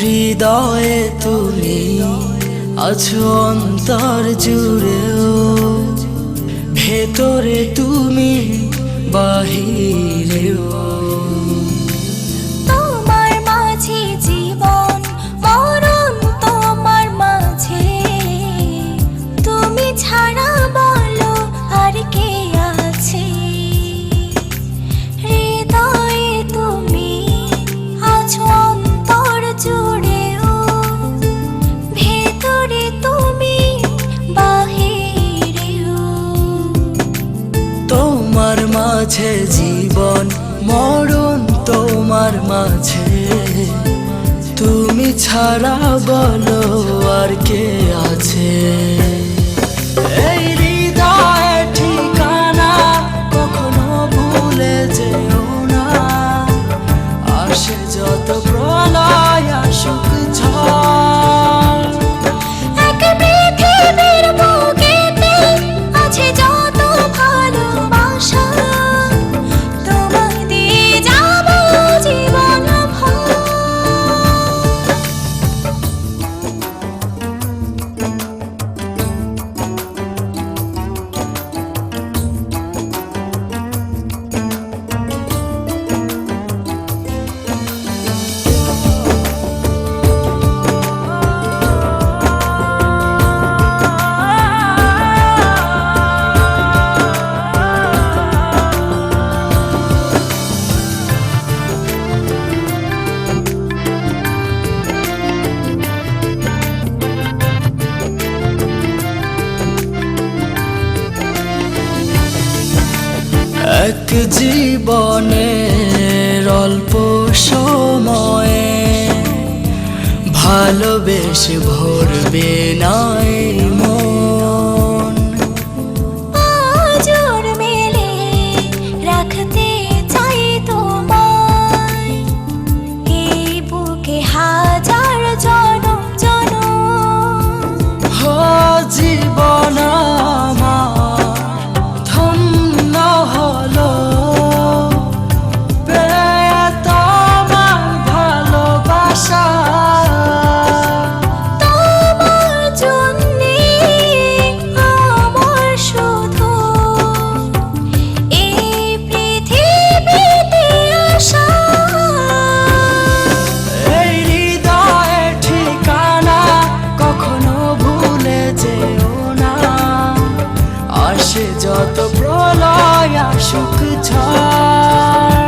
হৃদয়ে তুমি আছো অন্তর জুড়েও। ভেতরে তুমি বাহিরেও। আছে জীবন মরণ তোমার মাঝে। তুমি ছাড়া বলো আর কে আছে। এক জীবনের অল্প সময়ে ভালোবেসে ভরবে নাই মন। সে যত প্রলয় আসুক ঝড়।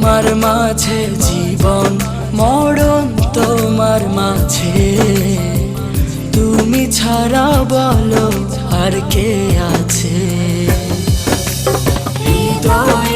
তোমার মাঝে জীবন মরণ তোমার মাঝে। তুমি ছাড়া বলো আর কে আছে? হৃদয়